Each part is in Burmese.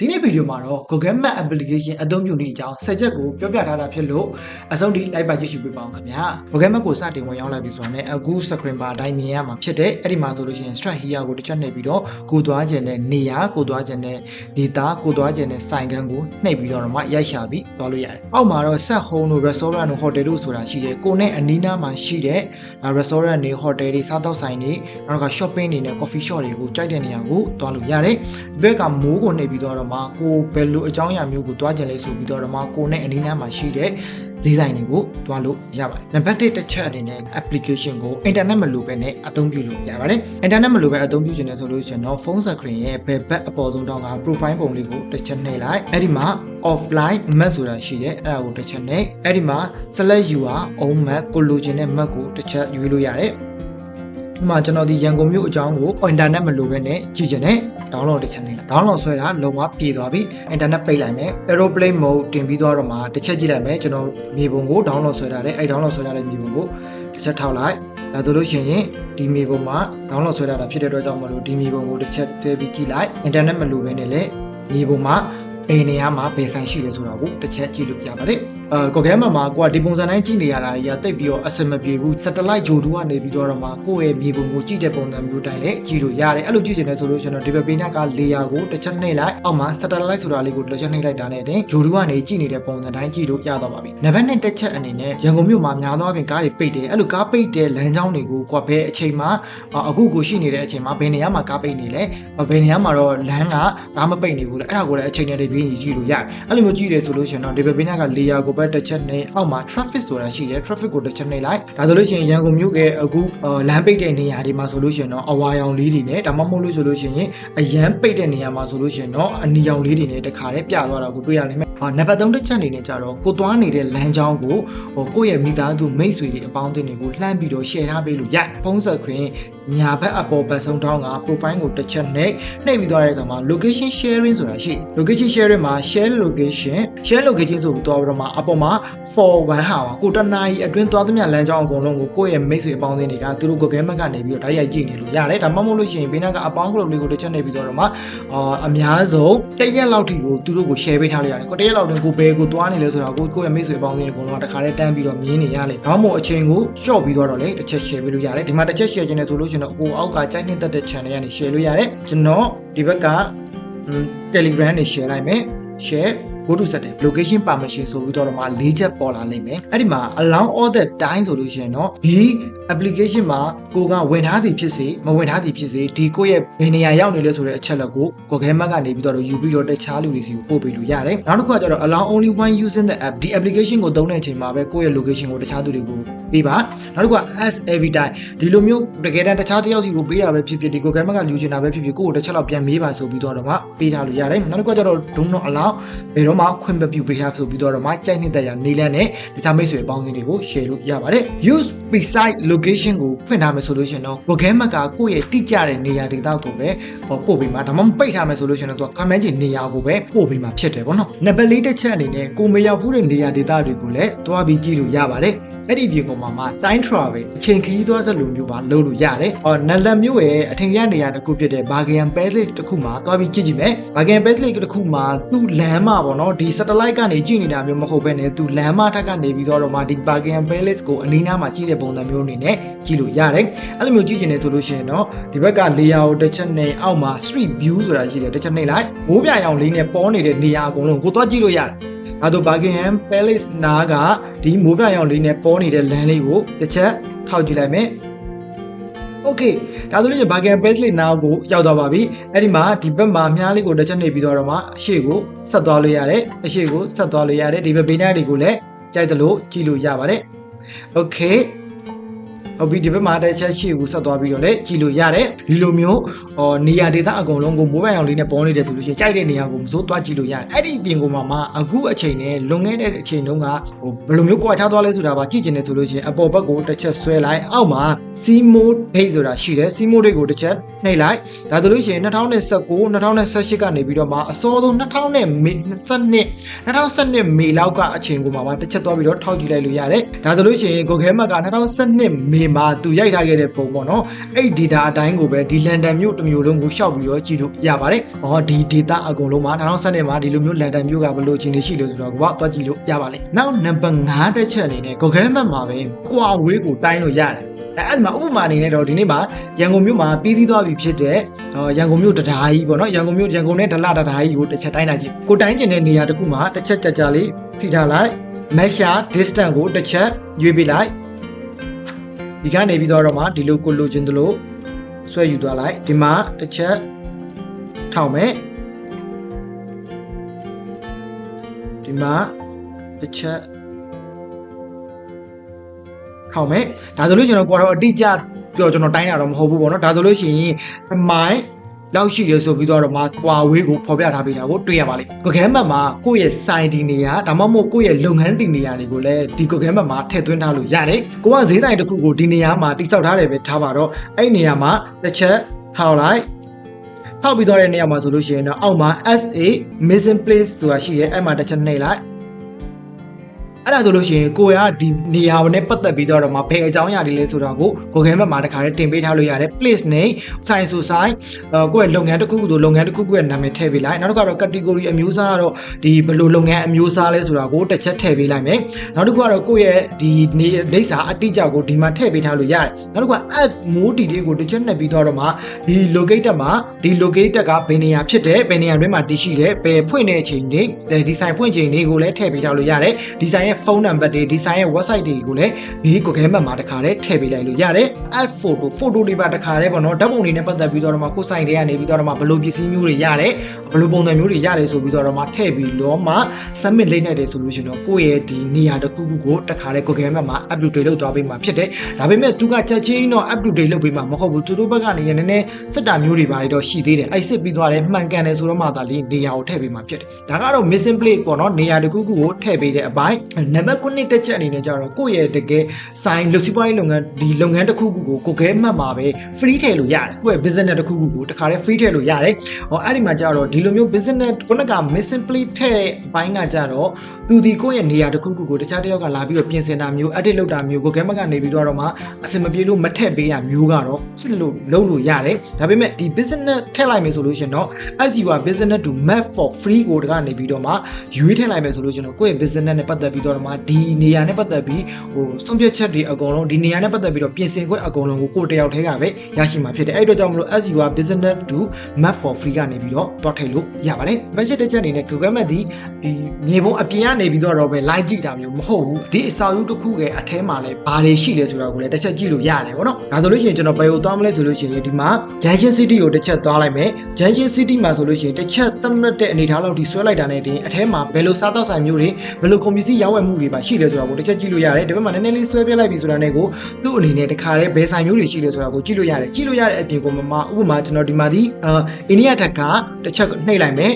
ဒီနေ့ဗီဒီယိုမှာတော့ Google Map application အသုံးပြုနည်းအကြောင်းဆက်ချက်ကိုပြောပြထားတာဖြစ်လို့အဆုံးထိလိုက်ပါကြည့်ရှုပေးပါအောင်ခင်ဗျာ Google Map ကိုစတင်ဝင်ရောက်လာပြီဆိုတော့ねအခု screen bar အတိုင်းမြင်ရမှာဖြစ်တဲ့အဲ့ဒီမှာဆိုလို့ရှိရင် start here ကိုတစ်ချက်နှိပ်ပြီးတော့ကိုသွားခြင်းနဲ့နေရာကိုသွားခြင်းနဲ့ဒေတာကိုသွားခြင်းနဲ့စိုင်ခန်းကိုနှိပ်ပြီးတော့မှရိုက်ရှာပြီးသွားလို့ရတယ်အောက်မှာတော့ set home တို့ restaurant တို့ hotel တို့ဆိုတာရှိတယ်ကိုနဲ့အနီးနားမှာရှိတဲ့ restaurant တွေ hotel တွေစားသောက်ဆိုင်တွေနောက်က shopping တွေနဲ့ coffee shop တွေကိုကြိုက်တဲ့နေရာကိုသွားလို့ရတယ်ဒီဘက်ကမိုးကိုနှိပ်ပြီးတော့မှကိုဘယ်လိုအကြောင်းအရာမျိုးကိုသွားကြလဲဆိုပြီးတော့မှကိုနဲ့အနီးနားမှာရှိတဲ့ဈေးဆိုင်တွေကိုတွားလို့ရပါတယ်။နံပါတ်1တစ်ချက်အနေနဲ့ application ကို internet မလိုဘဲနဲ့အသုံးပြုလို့ရပါတယ်။ internet မလိုဘဲအသုံးပြုချင်တယ်ဆိုလို့ရှိရင်တော့ phone screen ရဲ့ဘယ်ဘက်အပေါ်ဆုံးတောင်းက profile ပုံလေးကိုတစ်ချက်နှိပ်လိုက်။အဲ့ဒီမှာ offline map ဆိုတာရှိတယ်။အဲ့ဒါကိုတစ်ချက်နှိပ်။အဲ့ဒီမှာ select your own map ကိုလိုချင်တဲ့ map ကိုတစ်ချက်ရွေးလို့ရတယ်။ ဒီမှာကျွန်တော်ဒီရန်ကုန်မြို့အကြောင်းကို internet မလိုဘဲနဲ့ကြည့်ချင်တယ် download တစ်ချက်နေလား download ဆွဲတာလုံးဝပြေသွားပြီ internet ပိတ်လိုက်မယ် aeroplane mode တင်ပြီးတော့တော့မှတစ်ချက်ကြည့်လိုက်မယ်ကျွန်တော်မြေပုံကို download ဆွဲထားတယ်အဲ့ download ဆွဲထားတဲ့မြေပုံကိုတစ်ချက်ထောက်လိုက်ဒါဆိုလို့ရှိရင်ဒီမြေပုံမှာ download ဆွဲထားတာဖြစ်တဲ့အတွက်ကြောင့်မလို့ဒီမြေပုံကိုတစ်ချက်ဖယ်ပြီးကြည့်လိုက် internet မလိုဘဲနဲ့လည်းမြေပုံမှာ ဘယ်နေရာမှာဘယ်ဆိုင်ရှိလဲဆိုတာကိုတစ်ချက်ကြည့်လို့ပြပါတယ်။အဲကိုကဲမှာမှာကိုကဒီပုံစံတိုင်းကြည့်နေရတာကြီးကတိတ်ပြီးတော့အဆင်မပြေဘူး။ satellite ဂျိုတူကနေပြီးတော့မှကိုယ့်ရဲ့မြေပုံကိုကြည့်တဲ့ပုံစံမျိုးတိုင်းလည်းကြည့်လို့ရတယ်။အဲ့လိုကြည့်ချင်တယ်ဆိုလို့ရှိရင်တော့ဒီဘက်ပေးနာက layer ကိုတစ်ချက်နှိပ်လိုက်အောက်မှာ satellite ဆိုတာလေးကိုတစ်ချက်နှိပ်လိုက်တာနဲ့တင်ဂျိုတူကနေကြည့်နေတဲ့ပုံစံတိုင်းကြည့်လို့ရတော့ပါပြီ။နံပါတ်1တစ်ချက်အနေနဲ့ရန်ကုန်မြို့မှာများသောအားဖြင့်ကားတွေပိတ်တယ်။အဲ့လိုကားပိတ်တဲ့လမ်းကြောင်းတွေကိုကိုကဘယ်အချိန်မှာအခုကိုရှိနေတဲ့အချိန်မှာဘယ်နေရာမှာကားပိတ်နေလဲဘယ်နေရာမှာတော့လမ်းကကားမပိတ်နေဘူးလေအဲ့ဒါကိုလည်းအချိန်နဲ့တပြေးညီကြည့်လို့ရတယ်။အဲ့လိုမျိုးကြည့်တယ်ဆိုလို့ရှိရင်တော့ဒီဘက်ပေးနာက layer ကိုပဲတစ်ချက်နှိပ်အောက်မှာ traffic ဆိုတာရှိတယ် traffic ကိုတစ်ချက်နှိပ်လိုက်ဒါဆိုလို့ရှိရင်ရန်ကုန်မြို့ကအခုလမ်းပိတ်တဲ့နေရာတွေမှာဆိုလို့ရှိရင်တော့အဝါရောင်လေးတွေနဲ့ဒါမှမဟုတ်လို့ဆိုလို့ရှိရင်အရန်ပိတ်တဲ့နေရာမှာဆိုလို့ရှိရင်တော့အနီရောင်လေးတွေနဲ့တခါတည်းပြသွားတာကိုတွေ့ရနိုင်မယ်ဟာ နံပါတ်3တစ်ချက်အနေနဲ့ကြတော့ကိုသွားနေတဲ့လမ်းကြောင်းကိုဟိုကိုယ့်ရဲ့မိသားစုမိတ်ဆွေတွေအပေါင်းအသင်းတွေကိုလှမ်းပြီးတော့ share ထားပေးလို့ရဖုန်းဆက်ခရင်ညာဘက်အပေါ်ဘက်ဆုံးတောင်းက profile ကိုတစ်ချက်နှိပ်နှိပ်ပြီးသွားတဲ့အခါမှာ location sharing ဆိုတာရှိ location sharing မှာ share location share location ဆိုပြီးတော့ပြီးတော့မှအပေါ်မှာ for one ဟာပါကိုတနားကြီးအတွင်းသွားသမျှလမ်းကြောင်းအကုန်လုံးကိုကိုယ့်ရဲ့မိတ်ဆွေအပေါင်းအသင်းတွေကသူတို့ Google Map ကနေပြီးတော့ဓာတ်ရိုက်ကြည့်နေလို့ရတယ်ဒါမှမဟုတ်လို့ရှိရင်ဘေးနားကအပေါင်းကလေးကိုတစ်ချက်နှိပ်ပြီးတော့မှအာအများဆုံးတစ်ရက်လောက်ထိကိုသူတို့ကို share ပေးထားလို့ရတယ်ကိုတစ်ရက်လောက်တွင်ကိုဘယ်ကိုသွားနေလဲဆိုတာကိုကိုယ့်ရဲ့မိတ်ဆွေအပေါင်းအသင်းအကုန်လုံးကတခါတည်းတန်းပြီးတော့မြင်နေရလေဒါမှမဟုတ်အချိန်ကိုရှော့ပြီးတော့လေတစ်ချက် share ပေးလို့ရတယ်ဒီမှာတစ်ချက် share ခြင်းနဲ့ဆိုလို့ရှိရင်တော့ဟိုအောက်ကကြိုက်နှစ်သက်တဲ့ channel ကနေ share လို့ရတယ်ကျွန်တော်ဒီဘက်က Telegram နေ share လိုက်မယ် share go to setting location permission ဆိုပြီးတော့မှ၄ချက်ပေါ်လာနိုင်မယ်အဲ့ဒီမှာ allow all the time ဆိုလို့ရှိရင်တော့ဒီ application မှာကိုကဝင်ထားသည်ဖြစ်စေမဝင်ထားသည်ဖြစ်စေဒီကိုယ့်ရဲ့ဘယ်နေရာရောက်နေလဲဆိုတဲ့အချက်လက်ကို Google Map ကနေပြီးတော့ယူပြီးတော့တခြားလူတွေစီကိုပို့ပေးလို့ရတယ်နောက်တစ်ခုကကျတော့ allow only one using the app ဒီ application ကိုသုံးတဲ့အချိန်မှာပဲကိုယ့်ရဲ့ location ကိုတခြားသူတွေကိုပေးပါနောက်တစ်ခုက as every time ဒီလိုမျိုးတကယ်တမ်းတခြားတစ်ယောက်စီကိုပေးတာပဲဖြစ်ဖြစ်ဒီ Google Map ကလူချင်တာပဲဖြစ်ဖြစ်ကိုယ့်ကိုတစ်ချက်လောက်ပြန်မေးပါဆိုပြီးတော့မှပေးထားလို့ရတယ်နောက်တစ်ခုကကျတော့ do not allow ဘယ်တော့မှခွင့်မပြုပေးထားဆိုပြီးတော့မှကြိုက်နေတဲ့ရနေလန်းနဲ့တခြားမိတ်ဆွေအပေါင်းအသင်းတွေကို share လို့ရပါတယ် use precise location ကိုဖွင့်ထားမယ်ဆိုလို့ရှိရင်တော့ Google Map ကကိုယ့်ရဲ့တိကျတဲ့နေရာဒေသကိုပဲပို့ပေးမှာဒါမှမဟုတ်ပိတ်ထားမယ်ဆိုလို့ရှိရင်တော့သူက comment ကြီးနေရာကိုပဲပို့ပေးမှာဖြစ်တယ်ပေါ့နော်နံပါတ်၄တစ်ချက်အနေနဲ့ကိုမရောက်ဘူးတဲ့နေရာဒေသတွေကိုလည်းတွားပြီးကြည့်လို့ရပါတယ် အဲ့ဒီပြင်ပေါ်မှာမှာ time travel အချိန်ခရီးသွားစလိုမျိုးပါလုပ်လို့ရတယ်။အော်နလန်မျိုးရဲ့အထင်ရနေရာတစ်ခုဖြစ်တဲ့ Bargain Palace တစ်ခုမှာသွားပြီးကြည့်ကြည့်မယ်။ Bargain Palace တစ်ခုမှာသူ့လမ်းမှာပေါ့နော်ဒီ satellite ကနေကြည့်နေတာမျိုးမဟုတ်ဘဲနဲ့သူလမ်းမထက်ကနေပြီးတော့မှဒီ Bargain Palace ကိုအနီးနားမှာကြည့်တဲ့ပုံစံမျိုးအနေနဲ့ကြည့်လို့ရတယ်။အဲ့လိုမျိုးကြည့်ချင်တယ်ဆိုလို့ရှိရင်တော့ဒီဘက်က layer ကိုတစ်ချက်နဲ့အောက်မှာ street view ဆိုတာရှိတယ်တစ်ချက်နှိပ်လိုက်မိုးပြရောင်လေးနဲ့ပေါ်နေတဲ့နေရာအကုန်လုံးကိုသွားကြည့်လို့ရတယ်။ အဲတော့ Buckingham Palace နားကဒီမိုးပြရောင်လေးနဲ့ပေါ်နေတဲ့လမ်းလေးကိုတစ်ချက်ထောက်ကြည့်လိုက်မယ်။ Okay ဒါဆိုရင် Buckingham Palace လေးနားကိုရောက်သွားပါပြီ။အဲ့ဒီမှာဒီဘက်မှာမြားလေးကိုတစ်ချက်နှိပ်ပြီးတော့မှအရှိကိုဆက်သွားလို့ရတယ်။အရှိကိုဆက်သွားလို့ရတယ်။ဒီဘက်ဘေးနားတွေကိုလည်းကြိုက်သလိုကြည့်လို့ရပါတယ်။ Okay ဟုတ်ပြီဒီဘက်မှာတစ်ချက်ရှိဘူးဆက်သွားပြီးတော့လည်းကြည်လို့ရတယ်ဒီလိုမျိုးဟောနေရာဒေသအကုန်လုံးကိုမိုးပိုင်အောင်လေးနဲ့ပေါ်နေတယ်ဆိုလို့ရှိရင်ကြိုက်တဲ့နေရာကိုမစိုးသွားကြည့်လို့ရတယ်အဲ့ဒီပြင်ကိုမှမှအခုအချိန်နဲ့လွန်ခဲ့တဲ့အချိန်တုန်းကဟိုဘယ်လိုမျိုးကွာခြားသွားလဲဆိုတာပါကြည့်ကျင်တယ်ဆိုလို့ရှိရင်အပေါ်ဘက်ကိုတစ်ချက်ဆွဲလိုက်အောက်မှာစီမိုဒိတ်ဆိုတာရှိတယ်စီမိုဒိတ်ကိုတစ်ချက်နှိပ်လိုက်ဒါဆိုလို့ရှိရင်2019 2018ကနေပြီးတော့မှအစောဆုံး2022 2012မေလောက်ကအချိန်ကိုမှမှတစ်ချက်သွားပြီးတော့ထောက်ကြည့်လိုက်လို့ရတယ်ဒါဆိုလို့ရှိရင် Google Map က2012မေမှာသူရိုက်ထားခဲ့တဲ့ပုံပေါ့နော်အဲ့ဒီ data အတိုင်းကိုပဲဒီ London မြို့တစ်မျိုးလုံးကိုရှောက်ပြီးတော့ကြည့်လို့ရပါတယ်။ဟောဒီ data အကုန်လုံးမှာ2017မှာဒီလိုမျိုး London မြို့ကဘယ်လိုအခြေအနေရှိလို့ဆိုတော့ကိုကတွားကြည့်လို့ရပါလိမ့်။နောက် number 5တစ်ချက်အနေနဲ့ Google Map မှာပဲကွာဝေးကိုတိုင်းလို့ရတယ်။အဲအဲ့ဒီမှာဥပမာအနေနဲ့တော့ဒီနေ့မှာရန်ကုန်မြို့မှာပြီးသီးသွားပြီဖြစ်တဲ့ဟောရန်ကုန်မြို့တံတားကြီးပေါ့နော်ရန်ကုန်မြို့ရန်ကုန်နဲ့ဒလတံတားကြီးကိုတစ်ချက်တိုင်းလိုက်ကြည့်ကိုတိုင်းကျင်တဲ့နေရာတစ်ခုမှာတစ်ချက်ကြကြလေးထိထားလိုက် measure distance ကိုတစ်ချက်ရွေးပေးလိုက် ဒီကနေပြီးတော့မှဒီလိုကိုလိုချင်သလိုဆွဲယူသွားလိုက်ဒီမှာတစ်ချက်ထောက်မယ်ဒီမှာတစ်ချက်ထောက်မယ်ဒါဆိုလို့ရှိရင်တော့ကိုတော့အတိအကျပြောကျွန်တော်တိုင်းတာတော့မဟုတ်ဘူးပေါ့နော်ဒါဆိုလို့ရှိရင်အမိုင်း လောက်ရှိတယ်ဆိုပြီးတော့မှကွာဝေးကိုဖော်ပြထားပေးတာကိုတွေ့ရပါလိမ့်။ Google Map မှာကိုယ့်ရဲ့ site ဒီနေရာဒါမှမဟုတ်ကိုယ့်ရဲ့လုပ်ငန်းတင်နေရာတွေကိုလည်းဒီ Google Map မှာထည့်သွင်းထားလို့ရတယ်။ကိုကဈေးတိုင်းတစ်ခုကိုဒီနေရာမှာတိစောက်ထားတယ်ပဲထားပါတော့အဲ့ဒီနေရာမှာတစ်ချက်ထောက်လိုက်ထောက်ပြီးတော့တဲ့နေရာမှာဆိုလို့ရှိရင်တော့အောက်မှာ SA missing place ဆိုတာရှိရဲအဲ့မှာတစ်ချက်နှိပ်လိုက် အဲ့ဒါဆိုလို့ရှိရင်ကိုရဒီနေရာနဲ့ပတ်သက်ပြီးတော့မှဘယ်အကြောင်းအရာတွေလဲဆိုတာကို Google Map မှာတခါတည်းတင်ပေးထားလို့ရတယ် place name sign ဆို sign အဲကိုယ့်ရဲ့လုပ်ငန်းတစ်ခုခုဆိုလုပ်ငန်းတစ်ခုခုရဲ့နာမည်ထည့်ပေးလိုက်နောက်တစ်ခါတော့ category အမျိုးအစားကတော့ဒီဘယ်လိုလုပ်ငန်းအမျိုးအစားလဲဆိုတာကိုတစ်ချက်ထည့်ပေးလိုက်မယ်နောက်တစ်ခုကတော့ကိုယ့်ရဲ့ဒီနေလိပ်စာအတိအကျကိုဒီမှာထည့်ပေးထားလို့ရတယ်နောက်တစ်ခုက add more detail ကိုတစ်ချက်နှက်ပြီးတော့မှဒီ located မှာဒီ located ကဘယ်နေရာဖြစ်တယ်ဘယ်နေရာတွင်းမှာတည်ရှိတယ်ဘယ်ဖွင့်တဲ့အချိန်တွေဒီ sign ဖွင့်ချိန်တွေကိုလည်းထည့်ပေးထားလို့ရတယ်ဒီ sign ရဲ့ဖုန်းနံပါတ်တွေဒီဆိုင်ရဲ့ website တွေကိုလည်းဒီ Google Map မှာတခါတည်းထည့်ပေးလိုက်လို့ရတယ် add photo photo တွေပါတခါတည်းပေါ့နော်ဓာတ်ပုံတွေနဲ့ပတ်သက်ပြီးတော့မှကိုယ်ဆိုင်တွေကနေပြီးတော့မှဘယ်လိုပစ္စည်းမျိုးတွေရတယ်ဘယ်လိုပုံစံမျိုးတွေရတယ်ဆိုပြီးတော့မှထည့်ပြီးတော့မှ submit လိမ့်နိုင်တယ်ဆိုလို့ရှိရင်တော့ကိုယ့်ရဲ့ဒီနေရာတစ်ခုခုကိုတခါတည်း Google Map မှာ update လုပ်သွားပေးမှာဖြစ်တယ်ဒါပေမဲ့သူကချက်ချင်းတော့ update လုပ်ပေးမှာမဟုတ်ဘူးသူတို့ဘက်ကနေနည်းနည်းစစ်တာမျိုးတွေပါတော့ရှိသေးတယ်အဲ့စစ်ပြီးသွားတယ်မှန်ကန်တယ်ဆိုတော့မှသာလေနေရာကိုထည့်ပေးမှာဖြစ်တယ်ဒါကတော့ missing plate ပေါ့နော်နေရာတစ်ခုခုကိုထည့်ပေးတဲ့အပိုင်းနံပါတ်9တက်ချက်အနေနဲ့ကြတော့ကိုယ့်ရဲ့တကယ်ဆိုင်လုပ်စီးပွားရေးလုပ်ငန်းဒီလုပ်ငန်းတစ်ခုခုကိုကိုယ်ခဲမှတ်မှာပဲ free ထည့်လို့ရတယ်ကိုယ့်ရဲ့ business တစ်ခုခုကိုတခါတည်း free ထည့်လို့ရတယ်ဟောအဲ့ဒီမှာကြတော့ဒီလိုမျိုး business ခုနက missing plate ထည့်တဲ့အပိုင်းကကြတော့သူဒီကိုယ့်ရဲ့နေရာတစ်ခုခုကိုတခြားတစ်ယောက်ကလာပြီးတော့ပြင်ဆင်တာမျိုး edit လုပ်တာမျိုးကိုယ်ခဲမှတ်ကနေပြီးတော့မှအစင်မပြေလို့မထည့်ပေးရမျိုးကတော့စစ်လို့လုပ်လို့ရတယ်ဒါပေမဲ့ဒီ business ထည့်လိုက်မယ်ဆိုလို့ရှင်တော့ as you are business to map for free ကိုတကနေပြီးတော့မှရွေးထည့်လိုက်မယ်ဆိုလို့ရှင်တော့ကိုယ့်ရဲ့ business နဲ့ပတ်သက်ပြီးတော့မှဒီနေရာနဲ့ပတ်သက်ပြီးဟိုဆုံးဖြတ်ချက်တွေအကုန်လုံးဒီနေရာနဲ့ပတ်သက်ပြီးတော့ပြင်ဆင်ခွင့်အကုန်လုံးကိုကိုယ်တယောက်တည်းကပဲရရှိမှာဖြစ်တယ်အဲ့အတွက်ကြောင့်မလို့ as you are business to map for free ကနေပြီးတော့တွားထည့်လို့ရပါတယ် budget တစ်ချက်အနေနဲ့ Google Map ဒီဒီမြေပုံအပြင်ကနေပြီးတော့ပဲ live ကြည့်တာမျိုးမဟုတ်ဘူးဒီအစာယူတစ်ခုရဲ့အထဲမှာလည်းဘာတွေရှိလဲဆိုတာကိုလည်းတစ်ချက်ကြည့်လို့ရတယ်ဗောနော်ဒါဆိုလို့ရှိရင်ကျွန်တော်ဘယ်ကိုသွားမလဲဆိုလို့ရှိရင်ဒီမှာ Junction City ကိုတစ်ချက်သွားလိုက်မယ် Junction City မှာဆိုလို့ရှိရင်တစ်ချက်သတ်မှတ်တဲ့အနေထားလောက်ထိဆွဲလိုက်တာနဲ့တင်အထဲမှာဘယ်လိုစားသောက်ဆိုင်မျိုးတွေဘယ်လိုကွန်ပျူတာရောင်းဝယ်မှုတွေပါရှိလဲဆိုတာကိုတစ်ချက်ကြည့်လို့ရတယ်ဒီဘက်မှာနည်းနည်းလေးဆွဲပြလိုက်ပြီဆိုတာနဲ့ကိုသူ့အနေနဲ့တခါတည်းဘယ်ဆိုင်မျိုးတွေရှိလဲဆိုတာကိုကြည့်လို့ရတယ်ကြည့်လို့ရတဲ့အပြင်ကိုမမဥပမာကျွန်တော်ဒီမှာဒီအာအိန္ဒိယတက်ကတစ်ချက်နှိပ်လိုက်မယ်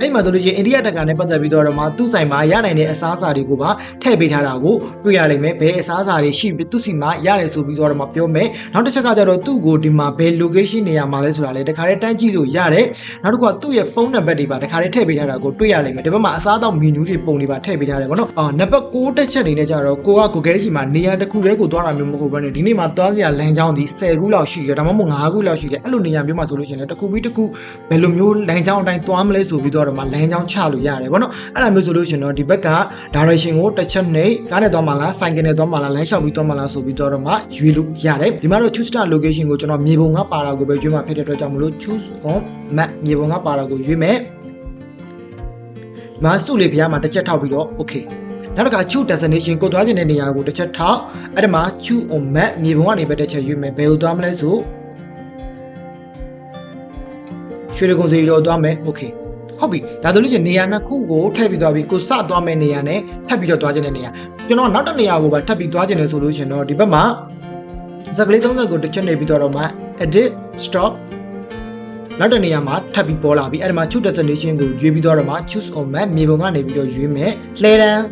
အဲ့မှာဆိုလို့ရှိရင်အိန္ဒိယတက္ကနဲ့ပတ်သက်ပြီးတော့မှသူ့ဆိုင်မှာရနိုင်တဲ့အစားအစာတွေကိုပါထည့်ပေးထားတာကိုတွေ့ရလိမ့်မယ်ဘယ်အစားအစာတွေရှိပြီးသူ့စီမှာရတယ်ဆိုပြီးတော့မှပြောမယ်နောက်တစ်ချက်ကကျတော့သူ့ကိုဒီမှာဘယ် location နေရာမှာလဲဆိုတာလေတခါတည်းတန်းကြည့်လို့ရတယ်နောက်တစ်ခုကသူ့ရဲ့ဖုန်းနံပါတ်တွေပါတခါတည်းထည့်ပေးထားတာကိုတွေ့ရလိမ့်မယ်ဒီဘက်မှာအစားအသောက် menu တွေပုံတွေပါထည့်ပေးထားတယ်ဗောနော်အာနံပါတ်6တက်ချက်အနေနဲ့ကျတော့ကိုက Google ရှိမှာနေရာတစ်ခုတည်းကိုသွားတာမျိုးမဟုတ်ဘဲနဲ့ဒီနေ့မှာသွားစရာလမ်းကြောင်းဒီ10ခုလောက်ရှိတယ်ဒါမှမဟုတ်9ခုလောက်ရှိတယ်အဲ့လိုနေရာမျိုးမှာဆိုလို့ရှိရင်လည်းတစ်ခုပြီးတစ်ခုဘယ်လိုမျိုးလမ်းကြောင်းအတိုင်းသွားမလဲဆိုပြီးတော့မှလမ်းကြောင်းချလို့ရတယ်ဗောနော်အဲ့လိုမျိုးဆိုလို့ရှိရင်တော့ဒီဘက်က direction ကိုတစ်ချက်နှိပ်ကားနဲ့သွားမှလားဆိုင်ကယ်နဲ့သွားမှလားလမ်းလျှောက်ပြီးသွားမှလားဆိုပြီးတော့မှရွေးလို့ရတယ်ဒီမှာတော့ choose start location ကိုကျွန်တော်မြေပုံကပါတာကိုပဲရွေးမှာဖြစ်တဲ့အတွက်ကြောင့်မလို့ choose on map မြေပုံကပါတာကိုရွေးမယ်ဒီမှာစုလေးဖျားမှာတစ်ချက်ထောက်ပြီးတော့ okay နောက်တစ်ခါ choose destination ကိုသွားချင်တဲ့နေရာကိုတစ်ချက်ထောက်အဲ့ဒါမှာ choose on map မြေပုံကနေပဲတစ်ချက်ရွေးမယ်ဘယ်ကိုသွားမလဲဆိုရွှေရကုံစီရောသွားမယ် okay ဟုတ်ပြီဒါဆိုလို့ရှိရင်နေရာနှစ်ခုကိုထည့်ပြီးသွားပြီးကိုစသွားမယ့်နေရာနဲ့ထပ်ပြီးတော့သွားခြင်းတဲ့နေရာကျွန်တော်နောက်တစ်နေရာကိုပါထပ်ပြီးသွားခြင်းလဲဆိုလို့ရှိရင်တော့ဒီဘက်မှာစကလေး30ကိုတစ်ချက်နေပြီးတော့မှ edit stop နောက်တစ်နေရာမှာထပ်ပြီးပေါ်လာပြီးအဲ့ဒီမှာ choose destination ကိုရွေးပြီးတော့မှ choose on map မြေပုံကနေပြီးတော့ရွေးမယ်လှဲတန်း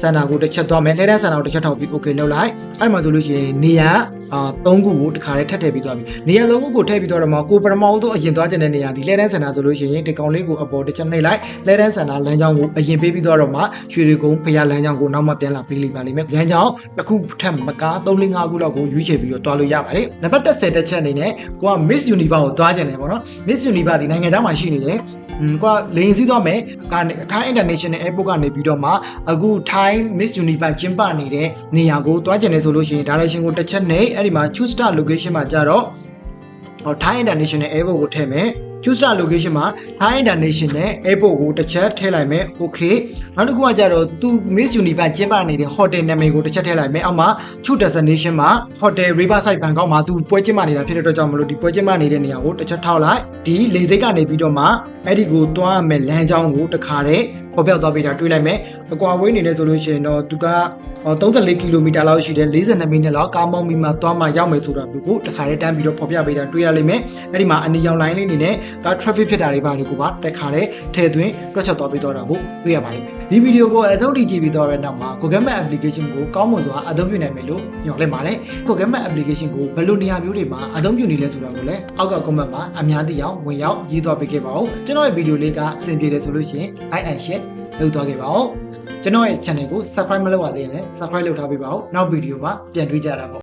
စန္ဒာကိုတစ်ချက်သွားမယ်လှဲတန်းစန္ဒာကိုတစ်ချက်ထောက်ပြီး okay လုပ်လိုက်အဲ့ဒီမှာဆိုလို့ရှိရင်နေရာ အာ၃ခုကိုတစ်ခါတည်းထပ်ထည့်ပြီးသွားပြီနေရာ၃ခုကိုထည့်ပြီးသွားတော့မှကိုပရမောင်းတို့အရင်သွားကျင်တဲ့နေရာဒီလဲတန်းစင်တာဆိုလို့ရှိရင်ဒီကောင်လေးကိုအပေါ်တစ်ချက်နှိပ်လိုက်လဲတန်းစင်တာလမ်းကြောင်းကိုအရင်ပေးပြီးသွားတော့မှရွှေတွေကုန်းဖျားလမ်းကြောင်းကိုနောက်မှပြန်လာပေးလိမ့်ပါလိမ့်မယ်လမ်းကြောင်းတစ်ခုထပ်မကား3 5ခုလောက်ကိုရွေးချယ်ပြီးတော့တွားလို့ရပါတယ်နံပါတ်10တက်ချက်အနေနဲ့ကိုက Miss Universe ကိုတွားကျင်တယ်ပေါ့နော် Miss Universe ဒီနိုင်ငံခြားမှာရှိနေတယ်อืมကွာလိန်စီးသွားမယ်ကနေထိုင်း international airport ကနေပြီးတော့မှအခုထိုင်း Miss Universe ကျင်းပနေတဲ့နေရာကိုတွားကျင်တယ်ဆိုလို့ရှိရင် direction ကိုတစ်ချက်နဲ့အဲ့ဒီမှာ choose start location မှာကြတော့ဟော Thai International Airport ကိုထည့်မယ် choose start location မှာ Thai International Airport ကိုတစ်ချက်ထည့်လိုက်မယ် okay နောက်တစ်ခုကကြတော့သူ Miss Universe ကျင်းပနေတဲ့ hotel နာမည်ကိုတစ်ချက်ထည့်လိုက်မယ်အောက်မှာ choose destination မှာ hotel Riverside Bangkok မှာသူပွဲကျင်းပနေတာဖြစ်တဲ့အတွက်ကြောင့်မလို့ဒီပွဲကျင်းပနေတဲ့နေရာကိုတစ်ချက်ထောက်လိုက်ဒီလေစိတ်ကနေပြီးတော့မှအဲ့ဒီကိုတွားရမယ်လမ်းကြောင်းကိုတစ်ခါတည်း ပေါ်ပြောက်သွားပေးတာတွေးလိုက်မယ်အကွာဝေးနေနေဆိုလို့ရှိရင်တော့သူကဟော34ကီလိုမီတာလောက်ရှိတယ်42မိနစ်လောက်ကားမောင်းပြီးမှသွားမှရောက်မယ်ဆိုတာမျိုးကိုတစ်ခါတည်းတန်းပြီးတော့ပေါ်ပြပေးတာတွေ့ရလိမ့်မယ်အဲ့ဒီမှာအနီရောင် line လေးနေနဲ့ဒါ traffic ဖြစ်တာတွေပါလေကိုပါတစ်ခါတည်းထည့်သွင်းတွက်ချက်သွားပေးတော့တာကိုတွေ့ရပါလိမ့်မယ်ဒီဗီဒီယိုကိုအဆုံးထိကြည့်ပြီးတော့တဲ့နောက်မှာ Google Map application ကိုကောင်းမွန်စွာအသုံးပြုနိုင်မယ်လို့ညွှန်လင့်ပါတယ် Google Map application ကိုဘယ်လိုနေရာမျိုးတွေမှာအသုံးပြုနေလဲဆိုတာကိုလည်းအောက်က comment မှာအများသိအောင်ဝင်ရောက်ရေးသွားပေးခဲ့ပါဦးကျွန်တော်ရဲ့ဗီဒီယိုလေးကအဆင်ပြေတယ်ဆိုလို့ရှိရင် like and share လုပ်သွားခဲ့ပါဦးကျွန်တော်ရဲ့ channel ကို subscribe မလုပ်ရသေးရင်လည်း subscribe လုပ်ထားပေးပါဦးနောက်ဗီဒီယိုမှာပြန်တွေ့ကြတာပေါ့